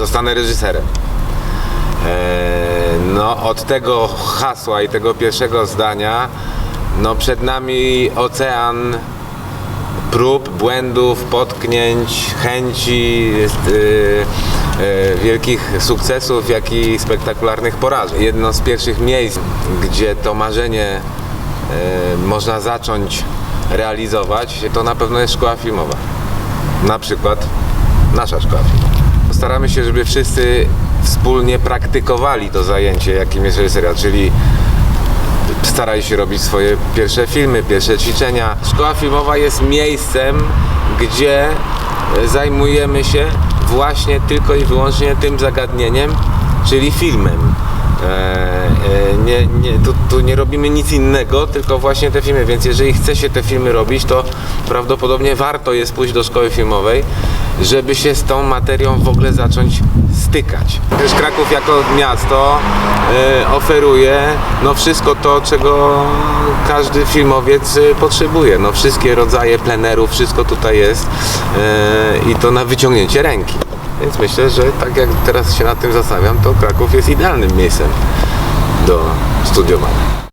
zostanę reżyserem. E, No, od tego hasła i tego pierwszego zdania, no przed nami ocean prób, błędów, potknięć, chęci, y, y, wielkich sukcesów, jak i spektakularnych porażek. Jedno z pierwszych miejsc, gdzie to marzenie y, można zacząć realizować, to na pewno jest szkoła filmowa. Na przykład nasza szkoła filmowa. Staramy się, żeby wszyscy wspólnie praktykowali to zajęcie, jakim jest reżyseria, czyli starali się robić swoje pierwsze filmy, pierwsze ćwiczenia. Szkoła filmowa jest miejscem, gdzie e, zajmujemy się właśnie tylko i wyłącznie tym zagadnieniem, czyli filmem. E, e, nie, nie, tu, tu nie robimy nic innego, tylko właśnie te filmy, więc jeżeli chce się te filmy robić, to prawdopodobnie warto jest pójść do szkoły filmowej, żeby się z tą materią w ogóle zacząć stykać. Też Kraków jako miasto e, oferuje no wszystko to, czego każdy filmowiec potrzebuje. No wszystkie rodzaje plenerów, wszystko tutaj jest i to na wyciągnięcie ręki. Więc myślę, że tak jak teraz się nad tym zastanawiam, to Kraków jest idealnym miejscem do studiowania.